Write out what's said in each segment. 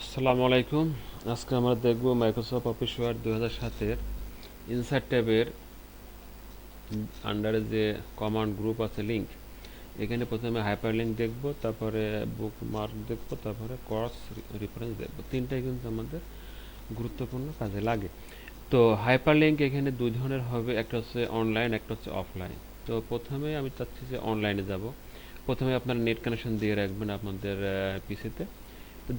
আসসালামু আলাইকুম। আজকে আমরা দেখব মাইক্রোসফট অফিস ওয়ার্ড দু হাজার সাতের ইনসার্ট ট্যাবের আন্ডারে যে কমান্ড গ্রুপ আছে লিঙ্ক এখানে প্রথমে হাইপার লিঙ্ক দেখব, তারপরে বুক মার্ক দেখব, তারপরে ক্রস রেফারেন্স দেখব। তিনটাই কিন্তু আমাদের গুরুত্বপূর্ণ কাজে লাগে। তো হাইপার লিঙ্ক এখানে দুই ধরনের হবে, একটা হচ্ছে অনলাইন একটা হচ্ছে অফলাইন তো প্রথমে আমি চাচ্ছি যে অনলাইনে যাব। প্রথমে আপনারা নেট কানেকশন দিয়ে রাখবেন আপনাদের পিসিতে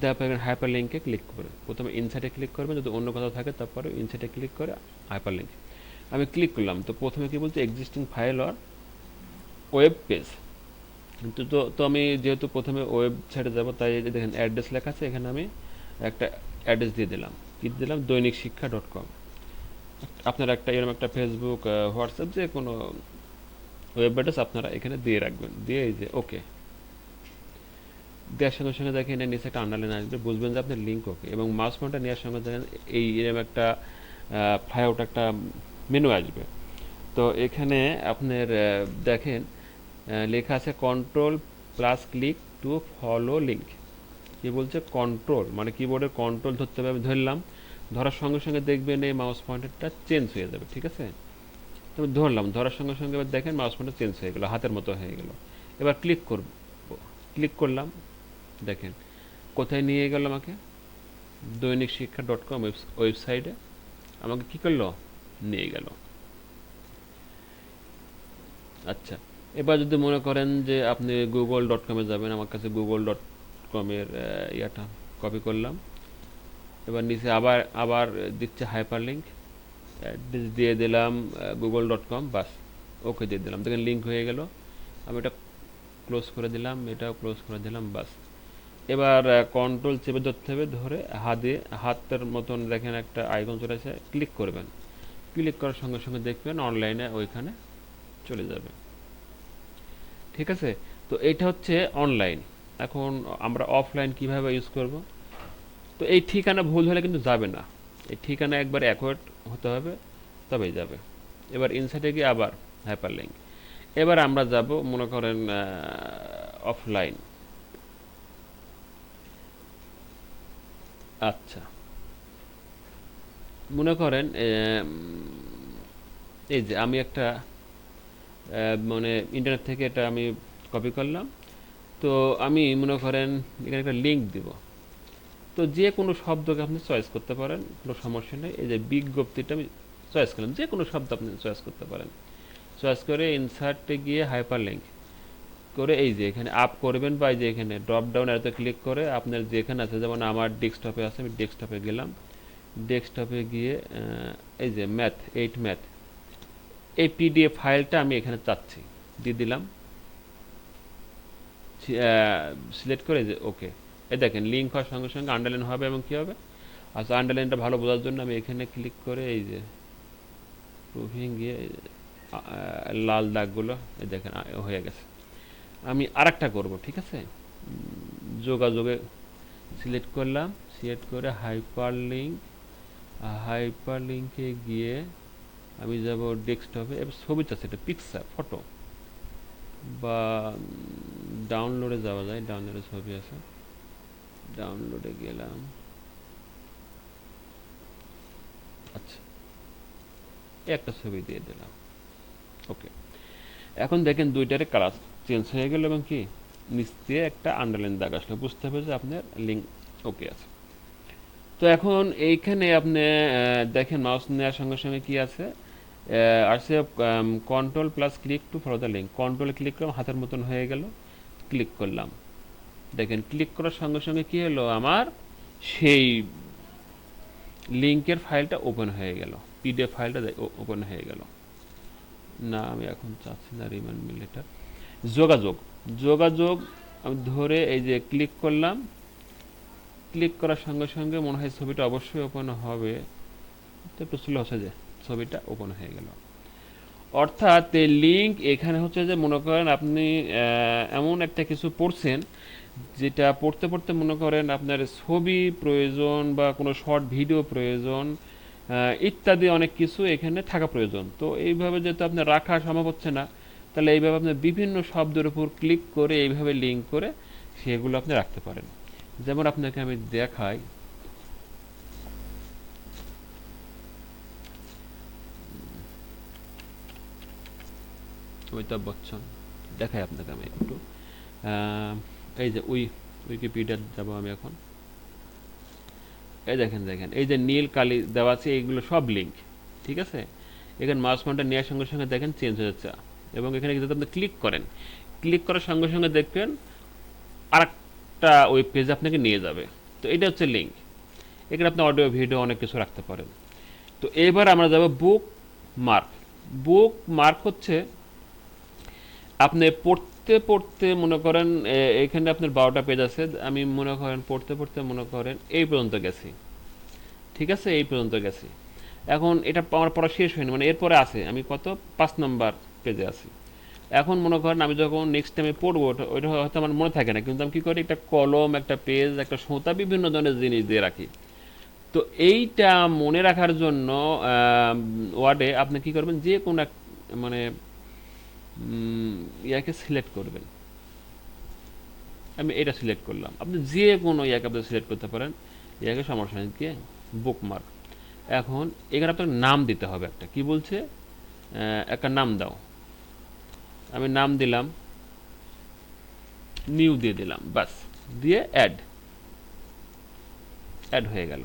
দেওয়ার পর হাইপার লিঙ্কে ক্লিক করে। প্রথমে ইনসাইটে ক্লিক করবেন, যদি অন্য কোথাও থাকে তারপরে ইনসাইটে ক্লিক করে হাইপার লিঙ্ক আমি ক্লিক করলাম, তো প্রথমে কি বলছে? এক্সিস্টিং ফাইল আর ওয়েব পেজ কিন্তু তো তো আমি যেহেতু প্রথমে ওয়েবসাইটে যাব, তাই দেখেন অ্যাড্রেস লেখা আছে, এখানে আমি একটা অ্যাড্রেস দিয়ে দিলাম। কি দিলাম? দৈনিক শিক্ষা ডট কম আপনার একটা, এরকম একটা ফেসবুক হোয়াটসঅ্যাপ যে কোনো ওয়েব অ্যাড্রেস আপনারা এখানে দিয়ে রাখবেন। দিয়ে এই যে ওকে দেওয়ার সঙ্গে সঙ্গে দেখেন এর নিচে একটা আন্ডারলাইন আসবে। বুঝবেন যে আপনার লিঙ্ক ওকে এবং মাউস পয়েন্টার নেওয়ার সঙ্গে দেখেন এই এরকম একটা ফ্লাইআউট একটা মেনু আসবে। তো এখানে আপনার দেখেন লেখা আছে control plus click to follow link কি বলছে? কন্ট্রোল মানে কিবোর্ডের কন্ট্রোল ধরতে হবে, আমি ধরলাম। ধরার সঙ্গে সঙ্গে দেখবেন এই মাউস পয়েন্টারটা চেঞ্জ হয়ে যাবে, ঠিক আছে? তো ধরলাম, ধরার সঙ্গে সঙ্গে এবার দেখেন মাউস পয়েন্টার চেঞ্জ হয়ে গেল, হাতের মতো হয়ে গেল। এবার ক্লিক করব ক্লিক করলাম দেখেন। কোথায় নিয়ে গেল আমাকে? দৈনিক শিক্ষা ডট কম ওয়েবসাইটে। আমাকে কি করল? নিয়ে গেল। আচ্ছা এবার যদি মনে করেন যে আপনি গুগল ডট কমে যাবেন, আমার কাছে গুগল ডট কমের ইয়াটা কপি করলাম। এবার নিচে আবার আবার দিচ্ছে হাইপার লিঙ্ক দিয়ে দিলাম গুগল ডট কম বাস ওকে দিয়ে দিলাম। দেখেন লিঙ্ক হয়ে গেল। আমি এটা ক্লোজ করে দিলাম, এটাও ক্লোজ করে দিলাম, বাস। এবার কন্ট্রোল চেপে ধরতে হবে, ধরে হাতে, হাতের মতন দেখেন একটা আইকন চলে আসে ক্লিক করবেন। ক্লিক করার সঙ্গে সঙ্গে দেখবেন অনলাইনে ওইখানে চলে যাবে। ঠিক আছে? তো এটা হচ্ছে অনলাইন এখন আমরা অফলাইন কীভাবে ইউজ করব? তো এই ঠিকানা ভুল হলে কিন্তু যাবে না। এই ঠিকানা একবার অ্যাকোয়ার্ড হতে হবে, তবেই যাবে। এবার ইনসাইটে গিয়ে আবার হাইপার লিঙ্ক এবার আমরা যাব, মনে করেন অফলাইন আচ্ছা। মনে করেন এই যে আমি একটা মানে ইন্টারনেট থেকে এটা আমি কপি করলাম। তো আমি মনে করেন এখানে একটা লিঙ্ক দিব। তো যে কোনো শব্দকে আপনি চয়েস করতে পারেন, কোনো সমস্যা নেই। এই যে বিজ্ঞপ্তিটা আমি চয়েস করলাম, যে কোনো শব্দ আপনি চয়েস করতে পারেন। চয়েস করে ইনসার্টে গিয়ে হাইপার লিঙ্ক করে এই যে এখানে আপ করবেন বা এই যে এখানে ড্রপ ডাউন এতে ক্লিক করে আপনার যেখানে আছে, যেমন আমার ডেস্কটপে আছে, আমি ডেস্কটপে গেলাম। ডেস্কটপে গিয়ে এই যে ম্যাথ এইট ম্যাথ এই পিডিএফ ফাইলটা আমি এখানে চাচ্ছি, দিয়ে দিলাম। সিলেক্ট করে যে ওকে এই দেখেন লিঙ্ক হওয়ার সঙ্গে সঙ্গে আন্ডারলাইন হবে এবং কী হবে? আচ্ছা আন্ডারলাইনটা ভালো বোঝার জন্য আমি এখানে ক্লিক করে এই যে প্রুভিং গিয়ে লাল দাগগুলো, এই দেখেন হয়ে গেছে। আমি আরেকটা করব, ঠিক আছে? যোগাযোগে সিলেক্ট করলাম, সিলেক্ট করে হাইপার লিঙ্ক হাইপার লিঙ্কে গিয়ে আমি যাব ডেস্কটপে, এবার ছবি চাচ্ছে এটা, পিকচার, ফটো। বা ডাউনলোডে যাওয়া যায়, ডাউনলোডে ছবি আছে। ডাউনলোডে গেলাম। আচ্ছা একটা ছবি দিয়ে দিলাম। ওকে। এখন দেখেন দুইটারে কালার চেঞ্জ হয়ে গেল এবং কি? নিচ দিয়ে একটা আন্ডারলাইন দাগ আসলো। বুঝতে হবে যে আপনার লিঙ্ক ওকে আছে। তো এখন এইখানে আপনি দেখেন মাউস নেওয়ার সঙ্গে সঙ্গে কি আছে? আসছে control plus click to follow the link কন্ট্রোলে ক্লিক করলাম, হাতের মতন হয়ে গেল। ক্লিক করলাম। দেখেন ক্লিক করার সঙ্গে সঙ্গে কি হলো? আমার সেই লিঙ্কের ফাইলটা ওপেন হয়ে গেল। পিডিএফ ফাইলটা ওপেন হয়ে গেল। না, আমি এখন চাচ্ছি না রিমাইন্ড মি লেটার যোগাযোগ যোগাযোগ আমি ধরে এই যে ক্লিক করলাম ক্লিক করার সঙ্গে সঙ্গে মনে হয় ছবিটা অবশ্যই ওপেন হবে। তো একটু স্লো হচ্ছে যে, ছবিটা ওপেন হয়ে গেল। অর্থাৎ এই লিঙ্ক এখানে হচ্ছে যে মনে করেন আপনি এমন একটা কিছু পড়ছেন, যেটা পড়তে পড়তে মনে করেন আপনার ছবি প্রয়োজন বা কোনো শর্ট ভিডিও প্রয়োজন ইত্যাদি অনেক কিছু এখানে থাকা প্রয়োজন। তো এইভাবে যেহেতু আপনার রাখা সম্ভব হচ্ছে না, তাহলে এইভাবে আপনি বিভিন্ন শব্দের উপর ক্লিক করে এইভাবে লিঙ্ক করে সেগুলো আপনি রাখতে পারেন। যেমন আপনাকে আমি দেখাই। অমিতাভ বচ্চন, দেখাই আপনাকে আমি একটু। এই যে উই উইকিপিডিয়া যাব আমি এখন। এই দেখেন দেখেন, এই যে নীল, কালি দেওয়া আছে, এইগুলো সব লিঙ্ক ঠিক আছে? এখানে মাউস পয়েন্টার নেওয়ার সঙ্গে সঙ্গে দেখেন চেঞ্জ হয়ে যাচ্ছে। এবং এখানে যদি আপনি ক্লিক করেন ক্লিক করার সঙ্গে সঙ্গে দেখবেন আরেকটা ওয়েব পেজ আপনাকে নিয়ে যাবে। তো এটা হচ্ছে লিঙ্ক এখানে আপনি অডিও ভিডিও অনেক কিছু রাখতে পারেন। তো এবার আমরা যাব বুক মার্ক বুক মার্ক হচ্ছে আপনি পড়তে পড়তে পড়তে মনে করেন এখানে আপনার বারোটা পেজ আছে, আমি মনে করেন পড়তে পড়তে মনে করেন এই পর্যন্ত গেছি। ঠিক আছে? এই পর্যন্ত গেছি। এখন এটা আমার পড়া শেষ হয়নি মানে এরপরে আছে। আমি কত? পাঁচ নম্বর পেজে আছি। এখন মনে করেন আমি যখন নেক্সট টাইমে পড়ব ওইটা হয়তো আমার মনে থাকে না, কিন্তু আমি কী করি? একটা কলম, একটা পেজ, একটা সোঁতা, বিভিন্ন ধরনের জিনিস দিয়ে রাখি। তো এইটা মনে রাখার জন্য ওয়ার্ডে আপনি কি করবেন? যে কোনো এক মানে ইয়াকে সিলেক্ট করবেন। আমি এটা সিলেক্ট করলাম। আপনি যে কোনো ইয়াকে আপনি সিলেক্ট করতে পারেন। ইয়াকে সমস্যা কি বুকমার্ক এখন এখানে আপনার নাম দিতে হবে একটা। কি বলছে? একটা নাম দাও। আমি নাম দিলাম। নিউ দিয়ে দিলাম। বাস দিয়ে অ্যাড অ্যাড হয়ে গেল।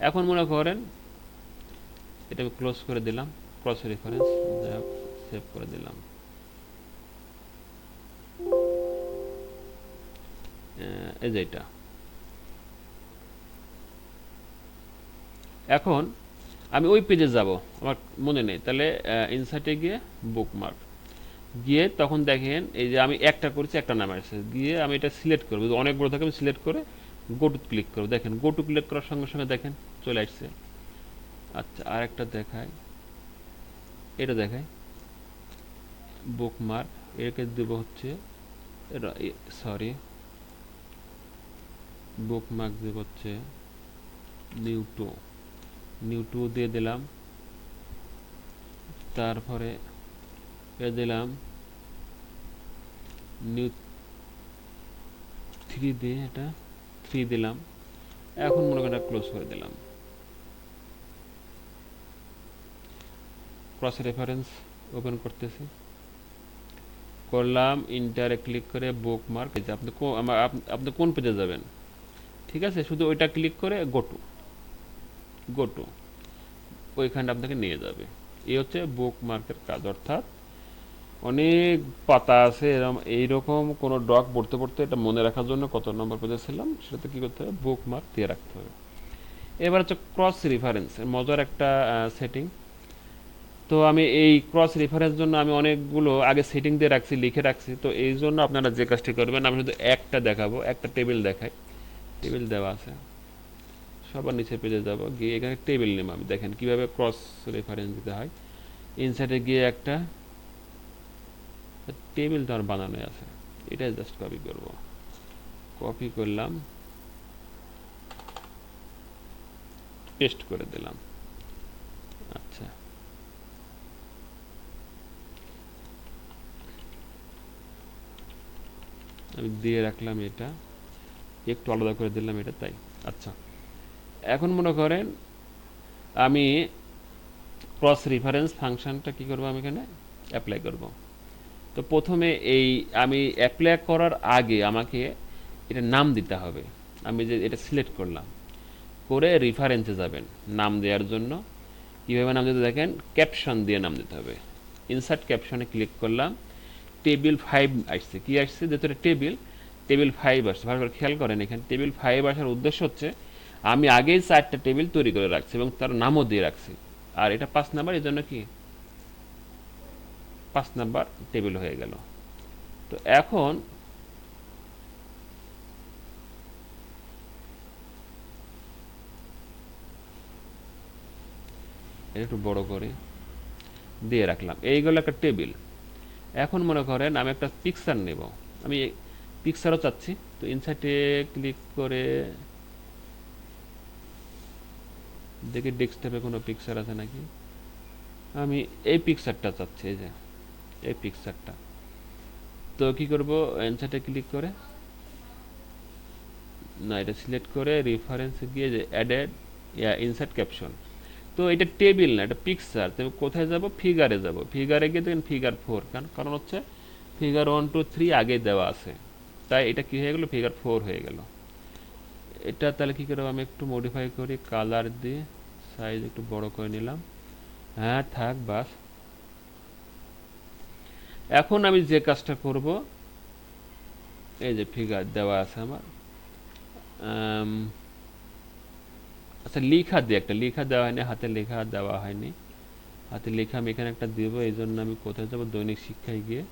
এখন মনে করেন এটা আমি ক্লোজ করে দিলাম। ক্রস রেফারেন্স সেভ করে দিলাম। এই যে এটা। এখন আমি ওই পেজে যাব, আমার মনে নেই। তাহলে ইনসার্টে গিয়ে বুকমার্ক গিয়ে তখন দেখেন, এই যে আমি একটা করছি, একটা নাম আসছে। গিয়ে আমি এটা সিলেক্ট করব। অনেক বড় থাকে, আমি সিলেক্ট করে গো টু ক্লিক করব। দেখেন গো টু ক্লিক করার সঙ্গে সঙ্গে দেখেন, চলে আসছে। আচ্ছা আর একটা দেখায় এটা দেখায় বুকমার্ক এটাকে দেবো হচ্ছে এটা সরি বুকমার্ক দেবো হচ্ছে নিউ টু দিয়ে দিলাম। তারপরে এ দিলাম। নিউ থ্রি দিয়ে এটা থ্রি দিলাম। এখন মনে করেন ক্লোজ করে দিলাম। ক্রস রেফারেন্স ওপেন করতেছি। করলাম ইন্টারে ক্লিক করে বুক মার্ক আপনি আপনি কোন পেজে যাবেন? ঠিক আছে? শুধু ওইটা ক্লিক করে গোটু গোটু ওইখানটা আপনাকে নিয়ে যাবে। এই হচ্ছে বুক মার্কের কাজ, অর্থাৎ অনেক পাতা আছে এরকম এইরকম কোনো ডক পড়তে পড়তে এটা মনে রাখার জন্য কত নম্বর পেজে ছিলাম সেটাতে কী করতে হবে? বুক মার্ক দিয়ে রাখতে হবে। এবার হচ্ছে ক্রস রেফারেন্স মজার একটা সেটিং তো আমি এই ক্রস রেফারেন্স জন্য আমি অনেকগুলো আগে সেটিং দিয়ে রাখছি, লিখে রাখছি। তো এই জন্য আপনারা যে কাজটি করবেন, আমি শুধু একটা দেখাবো, একটা টেবিল দেখাই। টেবিল দেওয়া আছে। সবার নিচে পেজে যাব। গিয়ে এখানে টেবিল নেম আমি। দেখেন কীভাবে ক্রস রেফারেন্স দিতে হয়। ইনসাইডে গিয়ে একটা টেবিল আমার বানানো আছে। এটাই জাস্ট কপি করব। কপি করলাম। পেস্ট করে দিলাম। আচ্ছা। আমি দিয়ে রাখলাম এটা। একটু আলাদা করে দিলাম এটা তাই। আচ্ছা। এখন মনে করেন আমি ক্রস রেফারেন্স ফাংশনটা কি করব আমি এখানে? অ্যাপ্লাই করব। তো প্রথমে এই আমি অ্যাপ্লাই করার আগে আমাকে এটা নাম দিতে হবে। আমি যে এটা সিলেক্ট করলাম। করে রেফারেন্সে যাবেন নাম দেওয়ার জন্য। কীভাবে নাম দিতে দেখেন? ক্যাপশন দিয়ে নাম দিতে হবে। ইনসার্ট ক্যাপশনে ক্লিক করলাম। টেবিল ফাইভ আসছে। কি আসছে? যেহেতু টেবিল টেবিল ফাইভ আসছে ভালো করে খেয়াল করেন এখানে। টেবিল ফাইভ আসার উদ্দেশ্য হচ্ছে, আমি আগেই চারটা টেবিল তৈরি করে রাখছি এবং তার নামও দিয়ে রাখছি। আর এটা পাঁচ নাম্বার এই জন্য কি? পাঁচ নাম্বার টেবিল হয়ে গেল। তো এখন একটু বড় করে দিয়ে রাখলাম। এইগুলো একটা টেবিল। এখন মনে করেন আমি একটা পিকচার নেব। আমি পিকচারও চাচ্ছি। তো ইনসাইটে ক্লিক করে দেখি ডেস্কটপে কোনো পিকচার আছে নাকি। আমি এই পিকচারটা চাচ্ছি, এই যে, এই পিকচারটা তো কি করব? ইনসাইটে ক্লিক করে, না, এটা সিলেক্ট করে রেফারেন্সে গিয়ে যে অ্যাডেড ইয়া ইনসার্ট ক্যাপশন তো এটা টেবিল না, এটা পিকচার তবে কোথায় যাব? ফিগারে যাব। ফিগারে গিয়ে দেখেন ফিগার ফোর কারণ কারণ হচ্ছে ফিগার ওয়ান টু থ্রি আগে দেওয়া আছে। তাই এটা কি হয়ে গেল? ফিগার ফোর হয়ে গেল। এটা তাহলে কী করব? আমি একটু মডিফাই করি কালার দিয়ে সাইজ একটু বড় করে নিলাম। হ্যাঁ থাক বাস। এখন আমি যে কাজটা করব এই যে ফিগার দেওয়া আছে আমার আম, আচ্ছা লেখা দিয়ে একটা লেখা দেওয়া হয়নি হাতে লেখা দেওয়া হয়নি। হাতে লেখা আমি এখানে একটা দেবো এই জন্য আমি কোথায় যাব? দৈনিক শিক্ষায় গিয়ে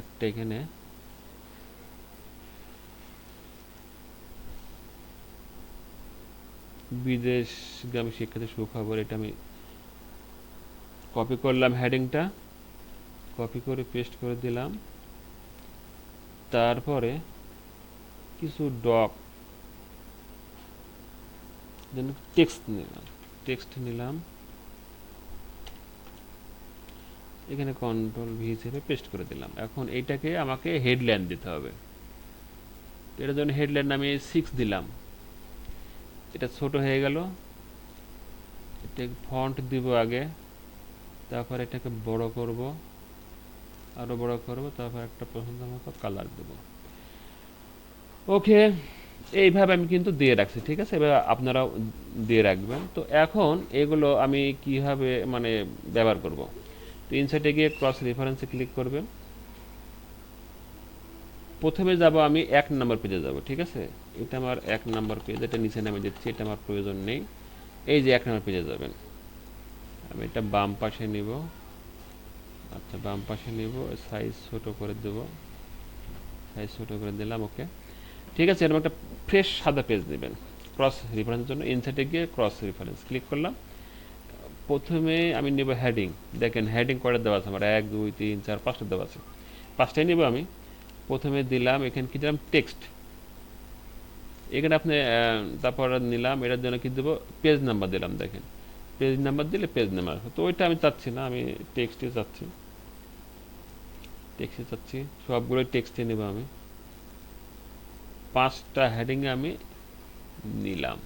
একটা এখানে। বিদেশগামী শিক্ষার্থী সুখবর, এটা আমি কপি করলাম হেডিংটা কপি করে পেস্ট করে দিলাম। তারপরে কিছু ডক দেন টেক্সট নিলাম। টেক্সট নিলাম। এখানে কন্ট্রোল ভি হিসেবে পেস্ট করে দিলাম। এখন এইটাকে আমাকে হেডলাইন দিতে হবে। এটার জন্য হেডলাইন আমি সিক্স দিলাম, এটা ছোট হয়ে গেল। এটা ফন্ট দিব আগে, তারপর এটাকে বড় করব। আরও বড় করব, তারপর একটা পছন্দ মতো কালার দেব। ওকে এইভাবে আমি কিন্তু দিয়ে রাখছি, ঠিক আছে? এবার আপনারাও দিয়ে রাখবেন। তো এখন এগুলো আমি কীভাবে মানে ব্যবহার করব? তো ইনসাইটে গিয়ে ক্রস রেফারেন্সে ক্লিক করবেন। প্রথমে যাব আমি এক নাম্বার পেজে যাব, ঠিক আছে? এটা আমার এক নাম্বার পেজ এটা নিচে নামে দিচ্ছি, এটা আমার প্রয়োজন নেই। এই যে এক নাম্বার পেজে যাবেন। আমি এটা বাম পাশে নিব। আচ্ছা বাম পাশে নিব সাইজ ছোট করে দেব। সাইজ ছোট করে দিলাম ওকে ঠিক আছে, এরকম একটা ফ্রেশ সাদা পেজ নেবেন। ক্রস রেফারেন্সের জন্য ইনসাইটে গিয়ে ক্রস রেফারেন্স ক্লিক করলাম। প্রথমে আমি নেব হেডিং দেখেন হেডিং কয়টা দেওয়া আছে আমার? এক, দুই, তিন, চার, পাঁচটা দেওয়া আছে। পাঁচটাই নেব আমি। প্রথমে দিলাম এখানে কি দিলাম? টেক্সট এখানে আপনি তারপর নিলাম, এটার জন্য কি দেবো? পেজ নাম্বার দিলাম, দেখেন। পেজ নাম্বার দিলে পেজ নাম্বার তো ওইটা আমি চাচ্ছি না, আমি টেক্সটে চাচ্ছি। টেক্সটে চাচ্ছি। সবগুলো টেক্সটে নেব আমি। পাঁচটা হেডিংয়ে আমি নিলাম।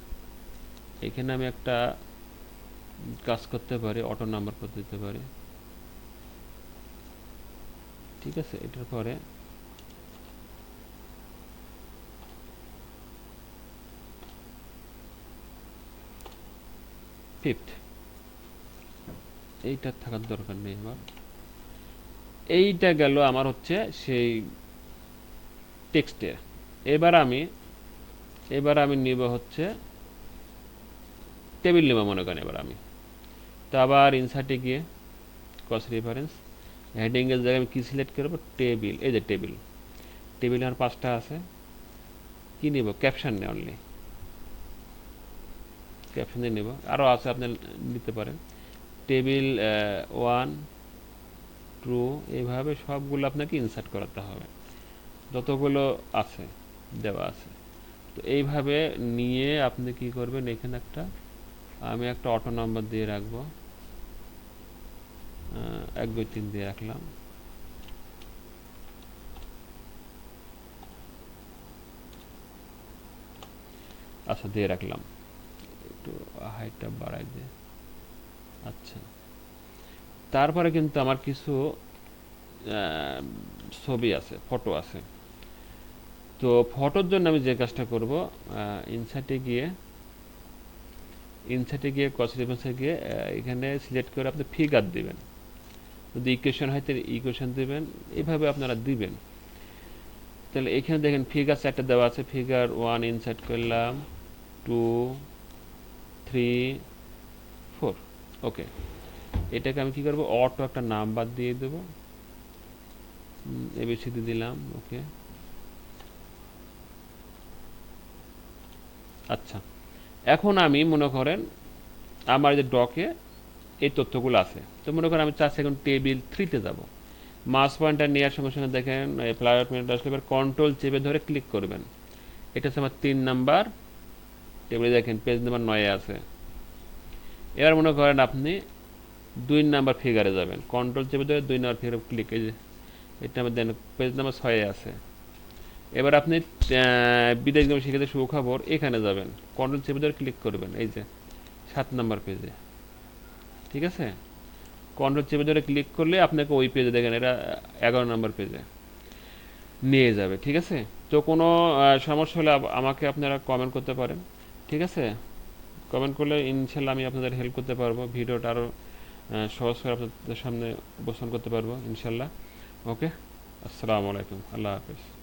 এখানে আমি একটা কাজ করতে পারি অটো নাম্বার করে দিতে পারি। ঠিক আছে, এটার পরে এইটা থাকার দরকার নেই আমার। এইটা গেল আমার হচ্ছে সেই টেক্সটে এবার আমি এবার আমি নিব হচ্ছে টেবিল নেব মনে করেন এবার আমি। তো আবার ইনসার্টে গিয়ে ক্রস রেফারেন্স হেডিংয়ের জায়গায় আমি কী সিলেক্ট করব? টেবিল এই যে টেবিল টেবিল আমার পাঁচটা আছে, কি নিব? ক্যাপশন নে অনলি ক্যাপশনে নেব আরও আছে আপনি নিতে পারেন টেবিল ওয়ান টু এইভাবে সবগুলো আপনাকে ইনসার্ট করাতে হবে, যতগুলো আছে, দেওয়া আছে, তো এইভাবে নিয়ে আপনি কি করবেন? এখানে একটা, আমি একটা অটো নাম্বার দিয়ে রাখব। এক, দুই, তিন দিয়ে রাখলাম। আচ্ছা দিয়ে রাখলাম। একটু হাইটটা বাড়াই দিয়ে আচ্ছা। তারপরে কিন্তু আমার কিছু ছবি আছে, ফটো আছে। তো ফটোর জন্য আমি যে কাজটা করব ইনসার্টে গিয়ে ইনসার্টে গিয়ে ক্রস রেফারেন্সে গিয়ে এখানে সিলেক্ট করে আপনি ফিগার দিবেন। যদি ইকুয়েশন হয়, তাহলে ইকুয়েশন দিবেন। এইভাবে আপনারা দিবেন। তাহলে এখানে দেখেন ফিগার চারটা দেওয়া আছে ফিগার ওয়ান ইনসার্ট করলাম টু থ্রি ফোর ওকে এটাকে আমি কি করব? অটো একটা নাম্বার দিয়ে দেবো। এবিসিডি দিলাম ওকে আচ্ছা। এখন আমি, মনে করেন, আমার যে ডকে এই তথ্যগুলো আছে। তো মনে করেন আমি চার সেকেন্ড টেবিল থ্রিতে যাব। মাস পয়েন্টার নেওয়ার সঙ্গে সঙ্গে দেখেন ফ্লাইওয়ার পয়েন্ট আসলে এবার কন্ট্রোল চেপে ধরে ক্লিক করবেন। এটা হচ্ছে আমার তিন নাম্বার টেবিলে দেখেন পেজ নাম্বার নয়ে আছে। এবার মনে করেন আপনি দুই নাম্বার ফিগারে যাবেন। কন্ট্রোল চেপে ধরে দুই নাম্বার ফিগারে ক্লিক এই যে, এটা আমার দেন পেজ নাম্বার ছয়ে আছে। এবার আপনি বিদেশ গেম শিখেতে সুখবর এখানে যাবেন। কন্ট্রোল চেপে ধরে ক্লিক করবেন, এই যে, সাত নাম্বার পেজে ঠিক আছে? কন্ট্রোল চেপে ধরে ক্লিক করলে আপনাকে ওই পেজে দেখেন, এটা এগারো নম্বর পেজে নিয়ে যাবে, ঠিক আছে? তো কোনো সমস্যা হলে আমাকে আপনারা কমেন্ট করতে পারেন, ঠিক আছে? কমেন্ট করলে ইনশাল্লাহ আমি আপনাদের হেল্প করতে পারব, ভিডিওটা আরও সহজ করে আপনাদের সামনে উপস্থাপন করতে পারব, ইনশাল্লাহ। ওকে আসসালামু আলাইকুম, আল্লাহ হাফিজ।